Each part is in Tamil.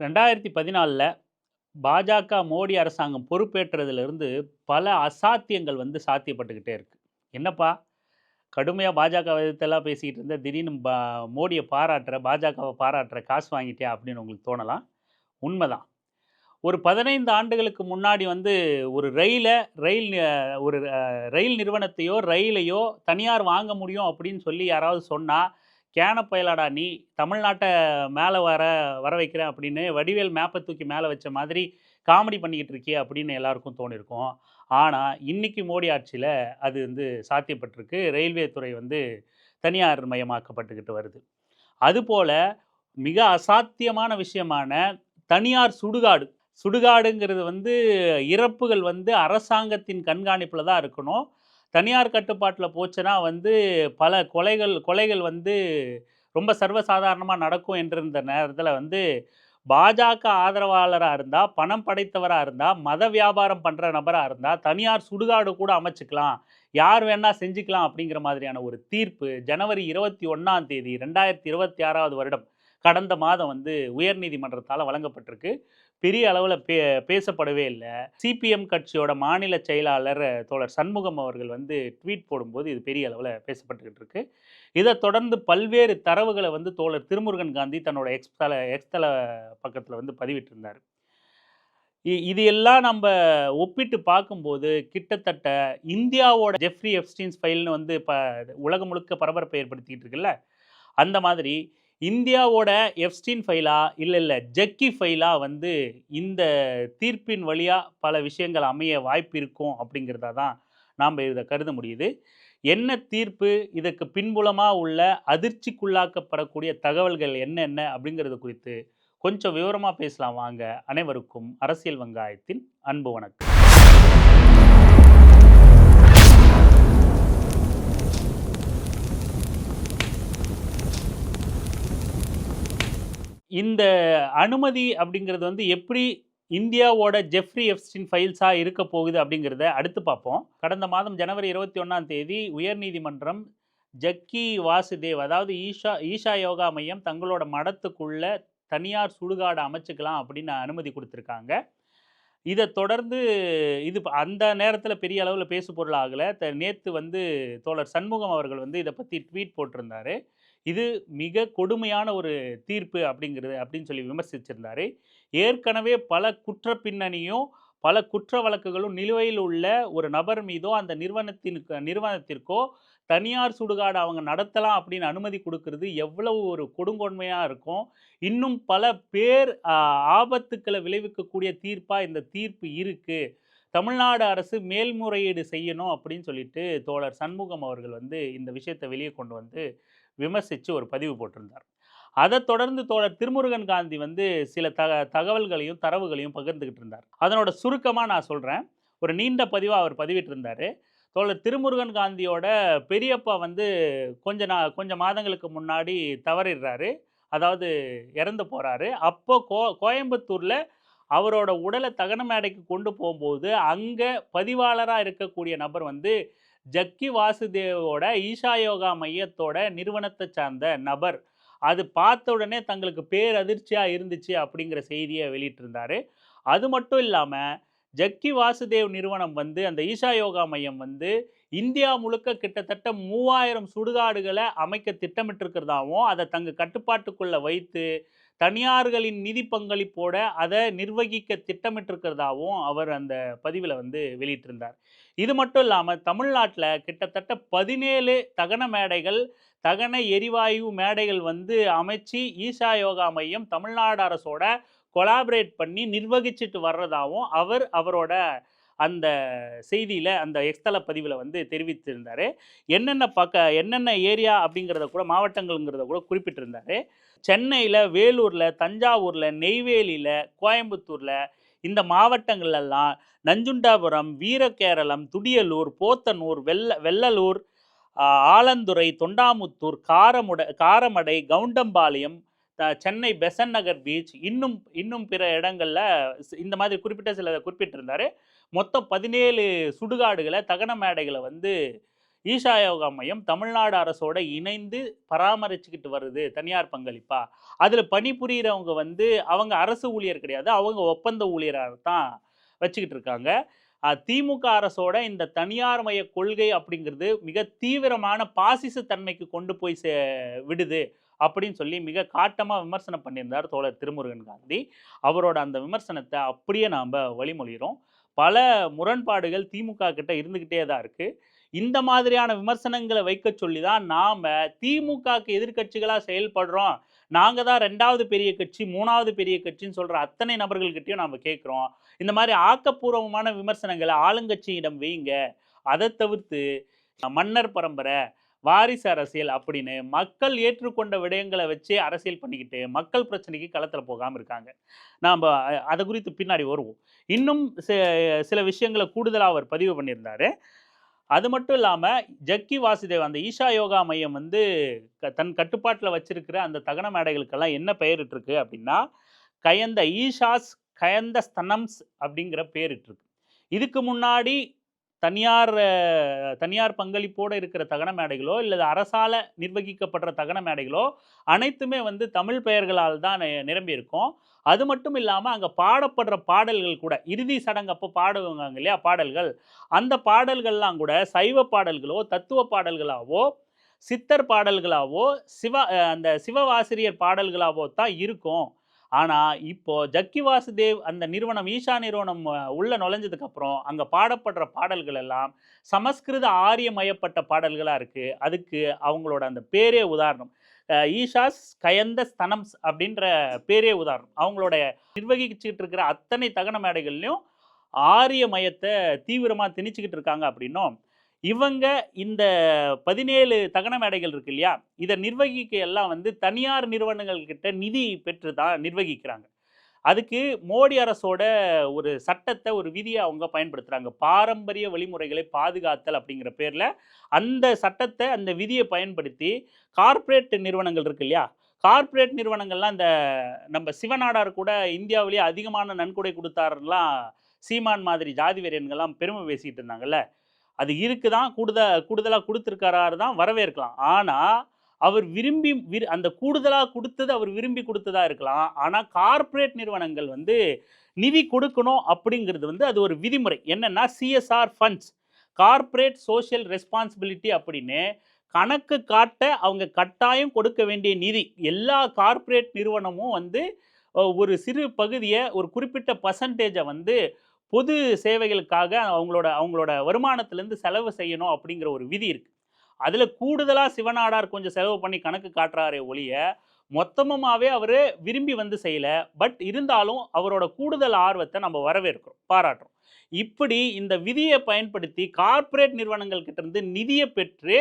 ரெண்டாயிரத்தி பதினாலில் பாஜக மோடி அரசாங்கம் பொறுப்பேற்றதுலேருந்து பல அசாத்தியங்கள் வந்து சாத்தியப்பட்டுக்கிட்டே இருக்குது என்னப்பா? கடுமையாக பாஜக விதத்தெல்லாம் பேசிக்கிட்டு இருந்த திடீர்னு பா மோடியை பாராட்டுற பாஜகவை பாராட்டுற காசு வாங்கிட்டே அப்படின்னு உங்களுக்கு தோணலாம். உண்மைதான். ஒரு பதினைந்து ஆண்டுகளுக்கு முன்னாடி வந்து ஒரு ரயிலை ரயில் ஒரு ரயில் நிறுவனத்தையோ ரயிலையோ தனியார் வாங்க முடியும் அப்படின்னு சொல்லி யாராவது சொன்னால் கேன பயலாடா நீ தமிழ்நாட்டை மேலே வர வர வைக்கிறேன் அப்படின்னு வடிவேல் மேப்பை தூக்கி மேலே வச்ச மாதிரி காமெடி பண்ணிக்கிட்டு இருக்கியே அப்படின்னு எல்லாருக்கும் தோணிருக்கும். ஆனால் இன்றைக்கி மோடி ஆட்சியில் அது வந்து சாத்தியப்பட்டிருக்கு. ரயில்வே துறை வந்து தனியார் மயமாக்கப்பட்டுக்கிட்டு வருது. அதுபோல் மிக அசாத்தியமான விஷயமான தனியார் சுடுகாடு. சுடுகாடுங்கிறது வந்து இறப்புகள் வந்து அரசாங்கத்தின் கண்காணிப்பில் தான் இருக்கணும். தனியார் கட்டுப்பாட்டில் போச்சுன்னா வந்து பல கொலைகள் கொலைகள் வந்து ரொம்ப சர்வசாதாரணமாக நடக்கும் என்றிருந்த நேரத்தில் வந்து பாஜக ஆதரவாளராக இருந்தால் பணம் படைத்தவராக இருந்தால் மத வியாபாரம் பண்ணுற நபராக இருந்தால் தனியார் சுடுகாடு கூட அமைச்சுக்கலாம் யார் வேணால் செஞ்சுக்கலாம் அப்படிங்கிற மாதிரியான ஒரு தீர்ப்பு ஜனவரி இருபத்தி ஒன்றாம் தேதி ரெண்டாயிரத்தி இருபத்தி ஆறாவது வருடம் கடந்த மாதம் வந்து உயர்நீதிமன்றத்தால் வழங்கப்பட்டிருக்கு. பெரிய அளவில் பே பேசப்படவே இல்லை. சிபிஎம் கட்சியோட மாநில செயலாளர் தோழர் சண்முகம் அவர்கள் வந்து ட்வீட் போடும்போது இது பெரிய அளவில் பேசப்பட்டுக்கிட்டு இருக்கு. இதை தொடர்ந்து பல்வேறு தரவுகளை வந்து தோழர் திருமுருகன் காந்தி தன்னோட எக்ஸ் தல எக்ஸ் தல பக்கத்தில் வந்து பதிவிட்டிருந்தார். இ- இது எல்லாம் நம்ம ஒப்பிட்டு பார்க்கும்போது கிட்டத்தட்ட இந்தியாவோட ஜெஃப்ரி எப்ஸ்டீன்ஸ் ஃபைல்னு வந்து இப்போ உலகம் முழுக்க பரபரப்பை ஏற்படுத்திக்கிட்டு இருக்குல்ல? அந்த மாதிரி இந்தியாவோட எஃப்ஸ்டீன் ஃபைலா இல்லை இல்லை ஜக்கி ஃபைலா வந்து இந்த தீர்ப்பின் வழியாக பல விஷயங்கள் அமைய வாய்ப்பு இருக்கும் அப்படிங்கிறதா தான் நாம் இதை கருத முடியுது. என்ன தீர்ப்பு? இதற்கு பின்புலமாக உள்ள அதிர்ச்சிக்குள்ளாக்கப்படக்கூடிய தகவல்கள் என்னென்ன அப்படிங்கிறது குறித்து கொஞ்சம் விவரமாக பேசலாம் வாங்க. அனைவருக்கும் அரசியல் வங்காயத்தின் அன்பு வணக்கம். இந்த அனுமதி அப்படிங்கிறது வந்து எப்படி இந்தியாவோட ஜெஃப்ரி எஃப்ஸ்டின் ஃபைல்ஸாக இருக்க போகுது அப்படிங்கிறத அடுத்து பார்ப்போம். கடந்த மாதம் ஜனவரி இருபத்தி ஒன்றாம் தேதி உயர்நீதிமன்றம் ஜக்கி வாசுதேவ் அதாவது ஈஷா ஈஷா யோகா மையம் தங்களோட மடத்துக்குள்ள தனியார் சுடுகாடு அமைச்சுக்கலாம் அப்படின்னு அனுமதி கொடுத்துருக்காங்க. இதை தொடர்ந்து இது ப- அந்த நேரத்தில் பெரிய அளவில் பேசு பொருள் ஆகலை. த நேற்று வந்து தோழர் சண்முகம் அவர்கள் வந்து இதை பற்றி ட்வீட் போட்டிருந்தாரு. இது மிக கொடுமையான ஒரு தீர்ப்பு அப்படிங்கிறது அப்படின்னு சொல்லி விமர்சிச்சிருந்தார். ஏற்கனவே பல குற்ற பின்னணியும் பல குற்ற வழக்குகளும் நிலுவையில் உள்ள ஒரு நபர் மீதோ அந்த நிறுவனத்தின் நிறுவனத்திற்கோ தனியார் சுடுகாடு அவங்க நடத்தலாம் அப்படின்னு அனுமதி கொடுக்கறது எவ்வளவு ஒரு கொடுங்கொன்மையாக இருக்கும். இன்னும் பல பேர் ஆபத்துக்களை விளைவிக்கக்கூடிய தீர்ப்பாக இந்த தீர்ப்பு இருக்குது தமிழ்நாடு அரசு மேல்முறையீடு செய்யணும் அப்படின்னு சொல்லிட்டு தோழர் சண்முகம் அவர்கள் வந்து இந்த விஷயத்தை வெளியே கொண்டு வந்து விமர்சித்து ஒரு பதிவு போட்டிருந்தார். அதை தொடர்ந்து தோழர் திருமுருகன் காந்தி வந்து சில தக தகவல்களையும் தரவுகளையும் பகிர்ந்துக்கிட்டு இருந்தார். அதனோட சுருக்கமாக நான் சொல்கிறேன் ஒரு நீண்ட பதிவாக அவர் பதிவிட்டிருந்தார். தோழர் திருமுருகன் காந்தியோட பெரியப்பா வந்து கொஞ்ச நா கொஞ்சம் மாதங்களுக்கு முன்னாடி தவறிடுறாரு. அதாவது இறந்து போகிறாரு அப்போ கோ கோயம்புத்தூரில் அவரோட உடலை தகன மேடைக்கு கொண்டு போகும்போது அங்கே பதிவாளராக இருக்கக்கூடிய நபர் வந்து ஜக்கி வாசுதேவோட ஈஷா யோகா மையத்தோட நிறுவனத்தை சார்ந்த நபர். அது பார்த்த உடனே தங்களுக்கு பேரதிர்ச்சியாக இருந்துச்சு அப்படிங்கிற செய்தியை வெளியிட்டிருந்தாரு. அது மட்டும் இல்லாமல் ஜக்கி வாசுதேவ் நிறுவனம் வந்து அந்த ஈஷா யோகா மையம் வந்து இந்தியா முழுக்க கிட்டத்தட்ட மூவாயிரம் சுடுகாடுகளை அமைக்க திட்டமிட்டிருக்கிறதாவும் அதை தங்க கட்டுப்பாட்டுக்குள்ளே வைத்து தனியார்களின் நிதி பங்களிப்போட அதை நிர்வகிக்க திட்டமிட்டிருக்கிறதாவும் அவர் அந்த பதிவில் வந்து வெளியிட்டிருந்தார். இது மட்டும் இல்லாமல் தமிழ்நாட்டில் கிட்டத்தட்ட பதினேழு தகன மேடைகள் தகன எரிவாயு மேடைகள் வந்து அமைச்சு ஈஷா யோகா மையம் தமிழ்நாடு அரசோட கொலாபரேட் பண்ணி நிர்வகிச்சிட்டு வர்றதாவும் அவர் அவரோட அந்த செய்தியில் அந்த எக்ஸ்தல பதிவில் வந்து தெரிவித்திருந்தார். என்னென்ன பக்க என்னென்ன ஏரியா அப்படிங்கிறத கூட மாவட்டங்கள்ங்கிறத கூட குறிப்பிட்டிருந்தார். சென்னையில் வேலூரில் தஞ்சாவூரில் நெய்வேலியில் கோயம்புத்தூரில் இந்த மாவட்டங்கள்லாம் நஞ்சுண்டாபுரம் வீரகேரளம் துடியலூர் போத்தனூர் வெள்ள வெள்ளலூர் ஆலந்துறை தொண்டாமுத்தூர் காரமுட காரமடை கவுண்டம்பாளையம் த- சென்னை பெசன் நகர் பீச் இன்னும் இன்னும் பிற இடங்களில் இந்த மாதிரி குறிப்பிட்ட சில குறிப்பிட்டிருந்தாரு. மொத்தம் பதினேழு சுடுகாடுகளை தகன மேடைகளை வந்து ஈஷா யோகா மையம் தமிழ்நாடு அரசோட இணைந்து பராமரிச்சுக்கிட்டு வருது தனியார் பங்களிப்பா. அதில் பணிபுரியிறவங்க வந்து அவங்க அரசு ஊழியர் கிடையாது அவங்க ஒப்பந்த ஊழியராக தான் வச்சுக்கிட்டு இருக்காங்க. திமுக அரசோட இந்த தனியார் மய கொள்கை அப்படிங்கிறது மிக தீவிரமான பாசிச தன்மைக்கு கொண்டு போய் சே விடுது அப்படின்னு சொல்லி மிக காட்டமாக விமர்சனம் பண்ணியிருந்தார் தோழர் திருமுருகன் காந்தி. அவரோட அந்த விமர்சனத்தை அப்படியே நாம் வழிமொழிகிறோம் பல முரண்பாடுகள் திமுக கிட்ட இருந்துக்கிட்டே தான் இருக்குது இந்த மாதிரியான விமர்சனங்களை வைக்க சொல்லி தான் நாம் திமுகக்கு எதிர்க்கட்சிகளாக செயல்படுறோம். நாங்கள் தான் ரெண்டாவது பெரிய கட்சி மூணாவது பெரிய கட்சின்னு சொல்கிற அத்தனை நபர்கள்கிட்டயும் நாம் கேட்குறோம். இந்த மாதிரி ஆக்கப்பூர்வமான விமர்சனங்களை ஆளுங்கட்சியிடம் வைங்க அதை தவிர்த்து மன்னர் பரம்பரை வாரிசு அரசியல் அப்படின்னு மக்கள் ஏற்றுக்கொண்ட விடயங்களை வச்சு அரசியல் பண்ணிக்கிட்டு மக்கள் பிரச்சனைக்கு களத்தில் போகாமல் இருக்காங்க. நாம் அதை குறித்து பின்னாடி வருவோம். இன்னும் சில விஷயங்களை கூடுதலாக அவர் பதிவு பண்ணியிருந்தார். அது மட்டும் இல்லாமல் ஜக்கி வாசுதேவ் அந்த ஈஷா யோகா மையம் வந்து க- தன் கட்டுப்பாட்டில் வச்சிருக்கிற அந்த தகன மேடைகளுக்கெல்லாம் என்ன பெயரிட்டிருக்கு அப்படின்னா கயந்த ஈஷாஸ் கயந்த ஸ்தனம்ஸ் அப்படிங்கிற பேரிட்டிருக்கு. இதுக்கு முன்னாடி தனியார் தனியார் பங்களிப்போடு இருக்கிற தகன மேடைகளோ இல்லை அரசால் நிர்வகிக்கப்படுற தகன மேடைகளோ அனைத்துமே வந்து தமிழ் பெயர்களால் தான் நி- நிரம்பி இருக்கும் அது மட்டும் இல்லாமல் அங்கே பாடப்படுற பாடல்கள் கூட இறுதி சடங்கு அப்போ பாடுவாங்க இல்லையா பாடல்கள். அந்த பாடல்கள்லாம் கூட சைவ பாடல்களோ தத்துவ பாடல்களாவோ சித்தர் பாடல்களாவோ சிவ அந்த சிவவாசிரியர் பாடல்களாவோ தான் இருக்கும். ஆனால் இப்போது ஜக்கி வாசுதேவ் அந்த நிறுவனம் ஈஷா நிறுவனம் உள்ளே நுழைஞ்சதுக்கப்புறம் அங்கே பாடப்படுற பாடல்கள் எல்லாம் சமஸ்கிருத ஆரியமயப்பட்ட பாடல்களாக இருக்குது அதுக்கு அவங்களோட அந்த பேரே உதாரணம். ஈஷாஸ் கயந்த ஸ்தனம்ஸ் அப்படின்ற பேரே உதாரணம். அவங்களோட நிர்வகிச்சுக்கிட்டு இருக்கிற அத்தனை தகன மேடைகள்லையும் ஆரிய மயத்தை தீவிரமாக திணிச்சுக்கிட்டு இருக்காங்க அப்படின்னும் இவங்க இந்த பதினேழு தகன மேடைகள் இருக்கு இல்லையா? இதை நிர்வகிக்க எல்லாம் வந்து தனியார் நிறுவனங்கள் கிட்ட நிதி பெற்று தான் நிர்வகிக்கிறாங்க. அதுக்கு மோடி அரசோட ஒரு சட்டத்தை ஒரு விதியை அவங்க பயன்படுத்துகிறாங்க பாரம்பரிய வழிமுறைகளை பாதுகாத்தல் அப்படிங்கிற பேரில் அந்த சட்டத்தை அந்த விதியை பயன்படுத்தி கார்ப்பரேட் நிறுவனங்கள் இருக்கு இல்லையா? கார்ப்பரேட் நிறுவனங்கள்லாம் இந்த நம்ம சிவநாடார் கூட இந்தியாவிலேயே அதிகமான நன்கொடை கொடுத்தாருலாம் சீமான் மாதிரி ஜாதி வெறியன்கள்லாம் பெருமை பேசிக்கிட்டு இருந்தாங்கல்ல? அது இருக்குதான் கூடுதல் கூடுதலாக கொடுத்துருக்காரு தான் வரவேற்கலாம். ஆனால் அவர் விரும்பி விரு அந்த கூடுதலாக கொடுத்தது அவர் விரும்பி கொடுத்ததா இருக்கலாம். ஆனால் கார்ப்பரேட் நிறுவனங்கள் வந்து நிதி கொடுக்கணும் அப்படிங்கிறது வந்து அது ஒரு விதிமுறை. என்னன்னா CSR funds corporate social responsibility அப்படின்னு கணக்கு காட்ட அவங்க கட்டாயம் கொடுக்க வேண்டிய நிதி. எல்லா கார்ப்பரேட் நிறுவனமும் வந்து ஒரு சிறு பகுதியை ஒரு குறிப்பிட்ட பர்சன்டேஜை வந்து பொது சேவைகளுக்காக அவங்களோட அவங்களோட வருமானத்திலேருந்து செலவு செய்யணும் அப்படிங்கிற ஒரு விதி இருக்குது அதில் கூடுதலாக சிவநாடார் கொஞ்சம் செலவு பண்ணி கணக்கு காட்டுறாரே ஒழிய மொத்தமாகவே அவர் விரும்பி வந்து செய்யலை. பட் இருந்தாலும் அவரோட கூடுதல் ஆர்வத்தை நம்ம வரவேற்கிறோம் பாராட்டுறோம். இப்படி இந்த விதியை பயன்படுத்தி கார்ப்பரேட் நிறுவனங்கள் கிட்ட இருந்து நிதியை பெற்று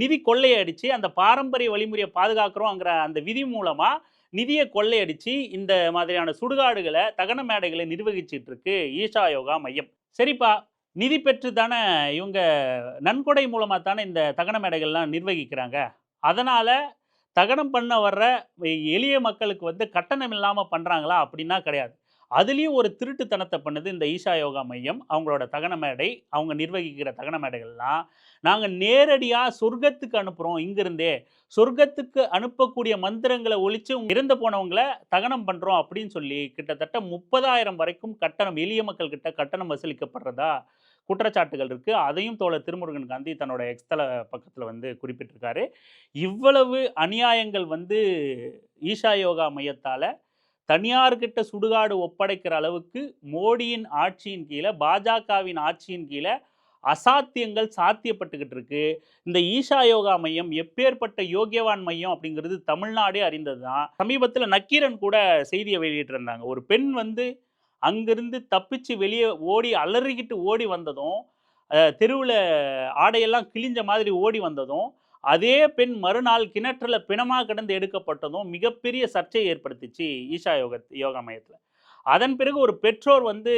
நிதி கொள்ளையடிச்சு அந்த பாரம்பரிய வழிமுறையை பாதுகாக்கிறோங்கிற அந்த விதி மூலமாக நிதியை கொள்ளையடிச்சு இந்த மாதிரியான சுடுகாடுகளை தகன மேடைகளை நிர்வகிச்சிட்டு இருக்கு ஈஷா யோகா மையம். சரிப்பா நிதி பெற்று தானே இவங்க நன்கொடை மூலமாக தானே இந்த தகன மேடைகள்லாம் நிர்வகிக்கிறாங்க. அதனால் தகனம் பண்ண வர்ற எளிய மக்களுக்கு வந்து கட்டணம் இல்லாமல் பண்ணுறாங்களா அப்படின்னா கிடையாது. அதுலேயும் ஒரு திருட்டுத்தனத்தை பண்ணுது இந்த ஈஷா யோகா மையம். அவங்களோட தகன மேடை அவங்க நிர்வகிக்கிற தகன மேடைகள்லாம். நாங்கள் நேரடியாக சொர்க்கத்துக்கு அனுப்புகிறோம் இங்கிருந்தே. சொர்க்கத்துக்கு அனுப்பக்கூடிய மந்திரங்களை ஒழித்து இறந்து போனவங்களை தகனம் பண்ணுறோம் அப்படின்னு சொல்லி கிட்டத்தட்ட முப்பதாயிரம் வரைக்கும் கட்டணம் எளிய மக்கள் கிட்ட கட்டணம் வசூலிக்கப்படுறதா குற்றச்சாட்டுகள் இருக்குது அதையும் தோழர் திருமுருகன் காந்தி தன்னோட எக்ஸ்தல பக்கத்தில் வந்து குறிப்பிட்டிருக்காரு. இவ்வளவு அநியாயங்கள் வந்து ஈஷா யோகா மையத்தால் தனியார்கிட்ட சுடுகாடு ஒப்படைக்கிற அளவுக்கு மோடியின் ஆட்சியின் கீழே பாஜகவின் ஆட்சியின் கீழே அசாத்தியங்கள் சாத்தியப்பட்டுக்கிட்டு இருக்கு. இந்த ஈஷா யோகா மையம் எப்பேற்பட்ட யோகியவான் மையம் அப்படிங்கிறது தமிழ்நாடே அறிந்தது தான் சமீபத்தில் நக்கீரன் கூட செய்தியை வெளியிட்டிருந்தாங்க. ஒரு பெண் வந்து அங்கிருந்து தப்பிச்சு வெளியே ஓடி அலறிக்கிட்டு ஓடி வந்ததும் தெருவில் ஆடையெல்லாம் கிழிஞ்ச மாதிரி ஓடி வந்ததும் அதே பெண் மறுநாள் கிணற்றில் பிணமாக கிடந்து எடுக்கப்பட்டதும் மிகப்பெரிய சர்ச்சையை ஏற்படுத்திச்சு ஈஷா யோக யோகா மையத்தில். அதன் பிறகு ஒரு பெற்றோர் வந்து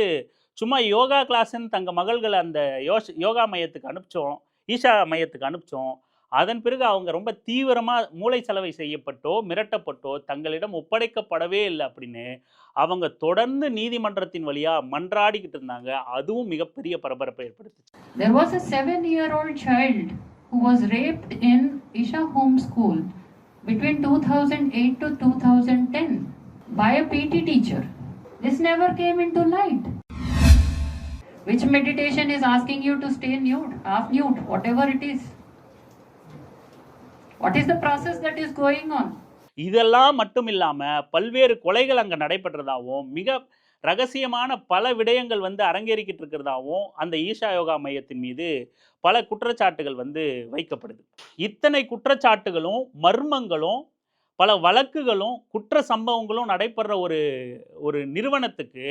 சும்மா யோகா கிளாஸ்ன்னு தங்கள் மகள்களை அந்த யோஷ் யோகா மையத்துக்கு அனுப்பிச்சோம் ஈஷா மையத்துக்கு அனுப்பிச்சோம். அதன் பிறகு அவங்க ரொம்ப தீவிரமாக மூளை செலவை செய்யப்பட்டோ மிரட்டப்பட்டோ தங்களிடம் ஒப்படைக்கப்படவே இல்லை அப்படின்னு அவங்க தொடர்ந்து நீதிமன்றத்தின் வழியாக மன்றாடிக்கிட்டு இருந்தாங்க. அதுவும் மிகப்பெரிய பரபரப்பை ஏற்படுத்துச்சு. Who was raped in Isha Home School between 2008 to 2010 by a PT teacher. This never came into light. Which meditation is asking you to stay nude, half nude, whatever it is? What is the process that is going on? இதெல்லாம் மட்டும் இல்லாமல் பல்வேறு கொலைகள் அங்கே நடைபெற்றதாகவும் மிக ரகசியமான பல விடயங்கள் வந்து அரங்கேறிக்கிட்டு இருக்கிறதாவும் அந்த ஈஷா யோகா மையத்தின் மீது பல குற்றச்சாட்டுகள் வந்து வைக்கப்படுது. இத்தனை குற்றச்சாட்டுகளும் மர்மங்களும் பல வழக்குகளும் குற்ற சம்பவங்களும் நடைபெற ஒரு ஒரு நிறுவனத்துக்கு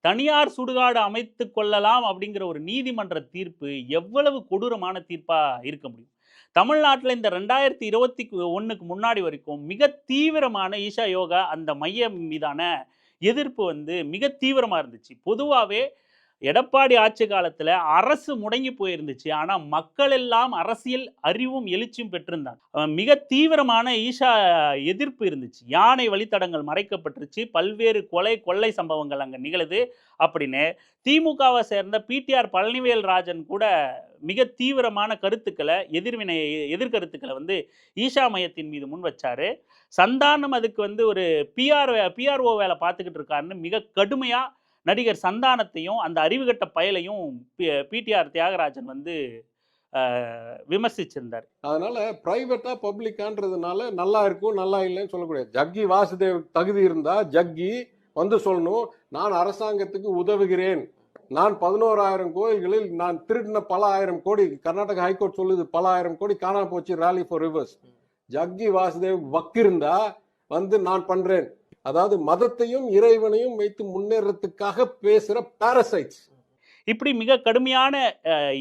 தனியார் சுடுகாடு அமைத்து கொள்ளலாம் அப்படிங்கிற ஒரு நீதிமன்ற தீர்ப்பு எவ்வளவு கொடூரமான தீர்ப்பாக இருக்க முடியும்? தமிழ்நாட்டில் இந்த ரெண்டாயிரத்தி இருபத்தி ஒன்றுக்கு முன்னாடி வரைக்கும் மிக தீவிரமான ஈஷா யோகா அந்த மையம் மீதான எதிர்ப்பு வந்து மிக தீவிரமாக இருந்துச்சு. பொதுவாகவே எடப்பாடி ஆட்சி காலத்தில் அரசு முடங்கி போயிருந்துச்சு. ஆனால் மக்கள் எல்லாம் அரசியல் அறிவும் எழுச்சியும் பெற்றிருந்தாங்க. மிக தீவிரமான ஈஷா எதிர்ப்பு இருந்துச்சு. யானை வழித்தடங்கள் மறைக்கப்பட்டுருச்சு. பல்வேறு கொலை கொள்ளை சம்பவங்கள் அங்கே நிகழுது அப்படின்னு திமுகவை சேர்ந்த பிடிஆர் பழனிவேல் ராஜன் கூட மிக தீவிரமான கருத்துக்களை எதிர்வினை எதிர்கருத்துக்களை வந்து ஈஷா மையத்தின் மீது முன் வச்சாரு. சந்தானம் அதுக்கு வந்து ஒரு பிஆர் பிஆர்ஓ வேலை பார்த்துக்கிட்டு இருக்காருன்னு மிக கடுமையாக நடிகர் சந்தானத்தையும் அந்த அறிவுகட்ட பயலையும் பிடிஆர் தியாகராஜன் வந்து விமர்சிச்சிருந்தார். அதனால பிரைவேட்டா பப்ளிக்கான்றதுனால நல்லா இருக்கும் நல்லா இல்லைன்னு சொல்லக்கூடாது. ஜக்கி வாசுதேவ் தகுதி இருந்தா ஜக்கி வந்து சொல்லணும் நான் அரசாங்கத்துக்கு உதவுகிறேன். நான் பதினோராயிரம் கோயில்களில் நான் திருடின பல ஆயிரம் கோடி கர்நாடக ஹைகோர்ட் சொல்லுது பல ஆயிரம் கோடி காணாம போச்சு rally for rivers Jaggi Vasudev வக்கு இருந்தா வந்து நான் பண்றேன். அதாவது மதத்தையும் இறைவனையும் வைத்து முன்னேறத்துக்காக பேசுற பாரசைட்ஸ் இப்படி மிக கடுமையான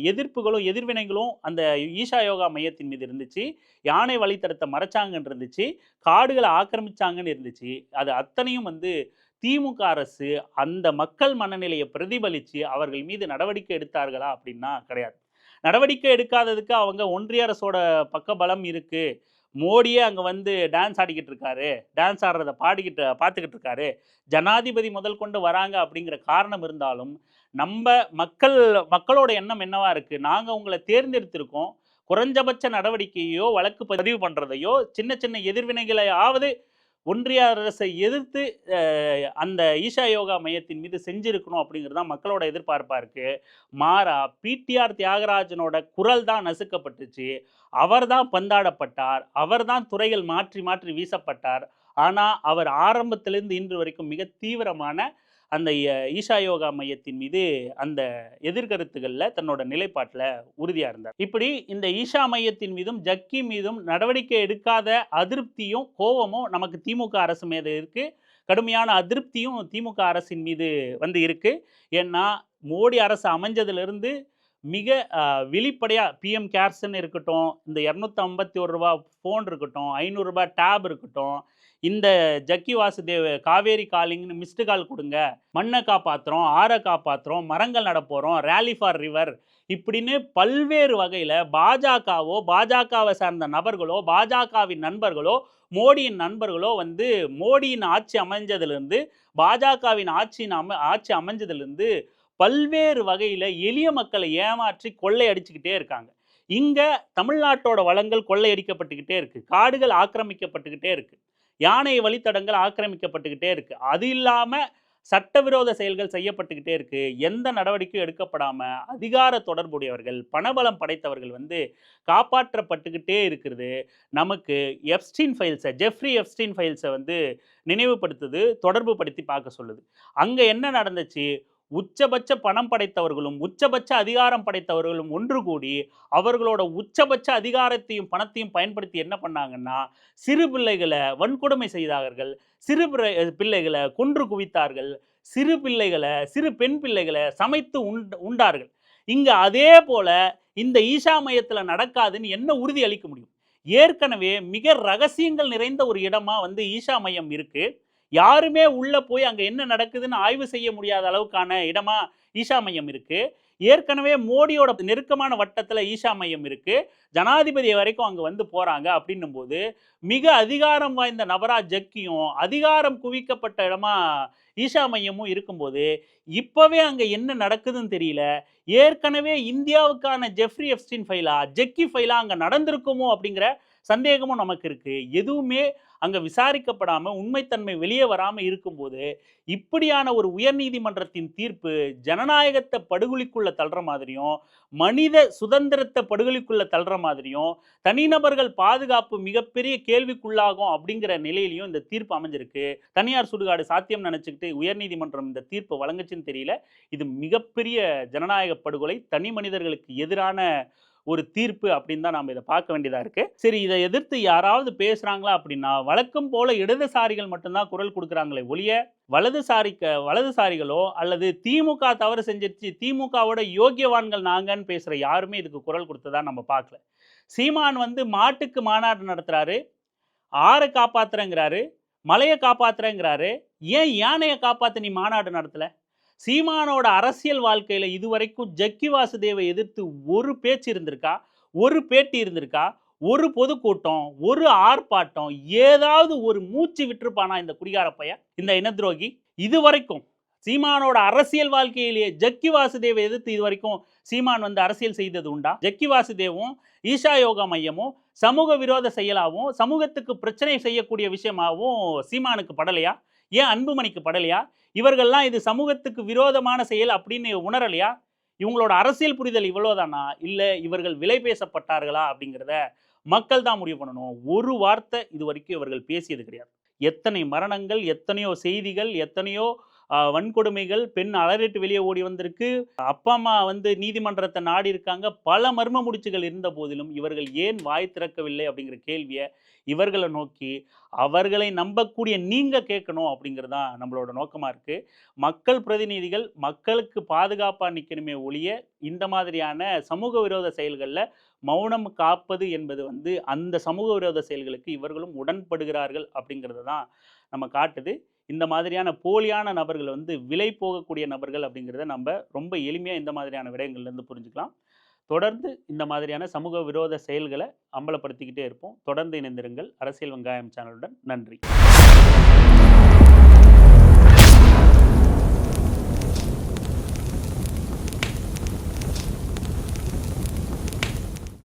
எதிர்ப்புகளும் எதிர்வினைகளும் அந்த ஈஷா யோகா மையத்தின் மீது இருந்துச்சு. யானை வழித்தடத்தை மறைச்சாங்கன்னு இருந்துச்சு. காடுகளை ஆக்கிரமிச்சாங்கன்னு இருந்துச்சு. அது அத்தனையும் வந்து திமுக அரசு அந்த மக்கள் மனநிலையை பிரதிபலித்து அவர்கள் மீது நடவடிக்கை எடுத்தார்களா அப்படின்னா கிடையாது. நடவடிக்கை எடுக்காததுக்கு அவங்க ஒன்றிய அரசோட பக்க பலம் இருக்குது மோடியே அங்கே வந்து டான்ஸ் ஆடிக்கிட்டு இருக்காரு. டான்ஸ் ஆடுறத பாடிக்கிட்டு பார்த்துக்கிட்டு இருக்காரு. ஜனாதிபதி முதல் கொண்டு வராங்க அப்படிங்கிற காரணம் இருந்தாலும் நம்ம மக்கள் மக்களோட எண்ணம் என்னவா இருக்குது நாங்கள் உங்களை தேர்ந்தெடுத்திருக்கோம். குறைஞ்சபட்ச நடவடிக்கையோ வழக்கு பதிவு பண்ணுறதையோ சின்ன சின்ன எதிர்வினைகளையாவது ஒன்றிய அரசை எதிர்த்து அந்த ஈஷா யோகா மையத்தின் மீது செஞ்சிருக்கணும் அப்படிங்கிறது தான் மக்களோட எதிர்பார்ப்பாக இருக்குது மாறா பிடிஆர் தியாகராஜனோட குரல் தான் நசுக்கப்பட்டுச்சு. அவர் தான் பந்தாடப்பட்டார். அவர் தான் துறைகள் மாற்றி மாற்றி வீசப்பட்டார். ஆனால் அவர் ஆரம்பத்திலிருந்து இன்று வரைக்கும் மிக தீவிரமான அந்த ஈஷா யோகா மையத்தின் மீது அந்த எதிர்கருத்துகளில் தன்னோட நிலைப்பாட்டில் உறுதியாக இருந்தார். இப்படி இந்த ஈஷா மையத்தின் மீதும் ஜக்கி மீதும் நடவடிக்கை எடுக்காத அதிருப்தியும் கோபமும் நமக்கு திமுக அரசு மீது இருக்குது கடுமையான அதிருப்தியும் திமுக அரசின் மீது வந்து இருக்குது ஏன்னா மோடி அரசு அமைஞ்சதுலேருந்து மிக வெளிப்படையாக பிஎம் கேர்ஸ்ன்னு இருக்கட்டும் இந்த இரநூத்தி ஐம்பத்தி ஒரு ரூபா ஃபோன் இருக்கட்டும் ஐநூறுரூபா டேப் இருக்கட்டும் இந்த ஜக்கி வாசுதேவ் காவேரி காலிங்னு மிஸ்டு கால் கொடுங்க. மண்ணை காப்பாற்றுறோம் ஆறை காப்பாற்றுறோம் மரங்கள் நடப்போகிறோம் ரேலி ஃபார் ரிவர் இப்படின்னு பல்வேறு வகையில் பாஜகவோ பாஜகவை சார்ந்த நபர்களோ பாஜகவின் நண்பர்களோ மோடியின் நண்பர்களோ வந்து மோடியின் ஆட்சி அமைஞ்சதுலேருந்து பாஜகவின் ஆட்சியின் அம ஆட்சி அமைஞ்சதுலேருந்து பல்வேறு வகையில் எளிய மக்களை ஏமாற்றி கொள்ளையடிச்சுக்கிட்டே இருக்காங்க. இங்கே தமிழ்நாட்டோட வளங்கள் கொள்ளையடிக்கப்பட்டுக்கிட்டே இருக்குது காடுகள் ஆக்கிரமிக்கப்பட்டுக்கிட்டே இருக்குது யானை வழித்தடங்கள் ஆக்கிரமிக்கப்பட்டுக்கிட்டே இருக்குது அது இல்லாமல் சட்டவிரோத செயல்கள் செய்யப்பட்டுக்கிட்டே இருக்கு. எந்த நடவடிக்கையும் எடுக்கப்படாம அதிகார தொடர்புடையவர்கள் பணபலம் படைத்தவர்கள் வந்து காப்பாற்றப்பட்டுக்கிட்டே இருக்கிறது. நமக்கு எஃப்ஸ்டீன் ஃபைல்ஸை ஜெஃப்ரி எஃப்ஸ்டீன் ஃபைல்ஸை வந்து நினைவுபடுத்துது தொடர்பு படுத்தி பார்க்க சொல்லுது. அங்கே என்ன நடந்துச்சு? உச்சபட்ச பணம் படைத்தவர்களும் உச்சபட்ச அதிகாரம் படைத்தவர்களும் ஒன்று கூடி அவர்களோட உச்சபட்ச அதிகாரத்தையும் பணத்தையும் பயன்படுத்தி என்ன பண்ணாங்கன்னா சிறு பிள்ளைகளை வன்கொடுமை செய்தார்கள். சிறு பிள்ளை- பிள்ளைகளை கொன்று குவித்தார்கள். சிறு பிள்ளைகளை சிறு பெண் பிள்ளைகளை சமைத்து உண்டார்கள். இங்கே அதே போல இந்த ஈஷா மையத்தில் நடக்காதுன்னு என்ன உறுதி அளிக்க முடியும்? ஏற்கனவே மிக ரகசியங்கள் நிறைந்த ஒரு இடமா வந்து ஈஷா மையம் இருக்குது யாருமே உள்ளே போய் அங்கே என்ன நடக்குதுன்னு ஆய்வு செய்ய முடியாத அளவுக்கான இடமா ஈஷா மையம் இருக்குது ஏற்கனவே மோடியோட நெருக்கமான வட்டத்தில் ஈஷா மையம் இருக்குது ஜனாதிபதி வரைக்கும் அங்கே வந்து போகிறாங்க அப்படின்னும் போது மிக அதிகாரம் வாய்ந்த நபரா ஜக்கியும் அதிகாரம் குவிக்கப்பட்ட இடமா ஈஷா மையமும் இருக்கும்போது இப்போவே அங்கே என்ன நடக்குதுன்னு தெரியல. ஏற்கனவே இந்தியாவுக்கான ஜெஃப்ரி எஃப்ஸ்டின் ஃபைலா ஜெக்கி ஃபைலா அங்கே நடந்திருக்குமோ அப்படிங்கிற சந்தேகமும் நமக்கு இருக்குது எதுவுமே அங்கே விசாரிக்கப்படாமல் உண்மைத்தன்மை வெளியே வராமல் இருக்கும்போது இப்படியான ஒரு உயர்நீதிமன்றத்தின் தீர்ப்பு ஜனநாயகத்தை படுகொலிக்குள்ள தள்ளுற மாதிரியும் மனித சுதந்திரத்தை படுகொலிக்குள்ள தள்ளுற மாதிரியும் தனிநபர்கள் பாதுகாப்பு மிகப்பெரிய கேள்விக்குள்ளாகும் அப்படிங்கிற நிலையிலையும் இந்த தீர்ப்பு அமைஞ்சிருக்கு. தனியார் சுடுகாடு சாத்தியம் நினச்சிக்கிட்டு உயர்நீதிமன்றம் இந்த தீர்ப்பு வழங்குச்சுன்னு தெரியல. இது மிகப்பெரிய ஜனநாயக படுகொலை. தனி மனிதர்களுக்கு எதிரான ஒரு தீர்ப்பு அப்படின்னு தான் நாம் இதை பார்க்க வேண்டியதாக இருக்குது சரி இதை எதிர்த்து யாராவது பேசுகிறாங்களா அப்படின்னா வழக்கம் போல இடதுசாரிகள் மட்டும்தான் குரல் கொடுக்குறாங்களே ஒழிய வலதுசாரிக்க வலதுசாரிகளோ அல்லது திமுக தவறு செஞ்சிருச்சு திமுகவோட யோக்கியவான்கள் நாங்கன்னு பேசுகிற யாருமே இதுக்கு குரல் கொடுத்ததா நம்ம பார்க்கல. சீமான் வந்து மாட்டுக்கு மாநாடு நடத்துகிறாரு ஆறை காப்பாற்றுறேங்கிறாரு மலையை காப்பாற்றுறேங்கிறாரு ஏன் யானையை காப்பாற்ற நீ மாநாடு நடத்தலை? சீமானோட அரசியல் வாழ்க்கையில இதுவரைக்கும் ஜக்கி வாசுதேவை எதிர்த்து ஒரு பேச்சு இருந்திருக்கா? ஒரு பேட்டி இருந்திருக்கா? ஒரு பொதுக்கூட்டம் ஒரு ஆர்ப்பாட்டம் ஏதாவது ஒரு மூச்சு விட்டுருப்பானா இந்த குடிகார பையன் இந்த இனத்துரோகி இது வரைக்கும் சீமானோட அரசியல் வாழ்க்கையிலேயே ஜக்கி வாசுதேவை எதிர்த்து இது வரைக்கும் சீமான் வந்து அரசியல் செய்தது உண்டா? ஜக்கி வாசுதேவும் ஈஷா யோகா மையமும் சமூக விரோத செயலாகவும் சமூகத்துக்கு பிரச்சனை செய்யக்கூடிய விஷயமாகவும் சீமானுக்கு படலையா? ஏன் அன்புமணிக்கு படலையா? இவர்கள்லாம் இது சமூகத்துக்கு விரோதமான செயல் அப்படின்னு உணரலையா? இவங்களோட அரசியல் புரிதல் இவ்வளோதானா இல்லை இவர்கள் விலை பேசப்பட்டார்களா அப்படிங்கிறத மக்கள் தான் முடிவு பண்ணணும். ஒரு வார்த்தை இது வரைக்கும் இவர்கள் பேசியது கிடையாது. எத்தனை மரணங்கள் எத்தனையோ செய்திகள் எத்தனையோ வன்கொடுமைகள் பெண் அலறிட்டு வெளியே ஓடி வந்திருக்கு. அப்பா அம்மா வந்து நீதிமன்றத்தை நாடி இருக்காங்க. பல மர்ம முடிச்சுகள் இருந்த போதிலும் இவர்கள் ஏன் வாய் திறக்கவில்லை அப்படிங்கிற கேள்வியை இவர்களை நோக்கி அவர்களை நம்பக்கூடிய நீங்கள் கேட்கணும் அப்படிங்கிறது தான் நம்மளோட நோக்கமாக இருக்குது மக்கள் பிரதிநிதிகள் மக்களுக்கு பாதுகாப்பாக நிற்கணுமே ஒழிய இந்த மாதிரியான சமூக விரோத செயல்களில் மௌனம் காப்பது என்பது வந்து அந்த சமூக விரோத செயல்களுக்கு இவர்களும் உடன்படுகிறார்கள் அப்படிங்கிறது தான் நம்ம காட்டுது. இந்த மாதிரியான போலியான நபர்கள் வந்து விலை போகக்கூடிய நபர்கள் அப்படிங்கிறத நம்ம ரொம்ப எளிமையாக இந்த மாதிரியான விடயங்கள்லேருந்து புரிஞ்சுக்கலாம். தொடர்ந்து இந்த மாதிரியான சமூக விரோத செயல்களை அம்பலப்படுத்திக்கிட்டே இருப்போம். தொடர்ந்து இணைந்திருங்கள். அரசியல் வெங்காயம் சேனலுடன் நன்றி.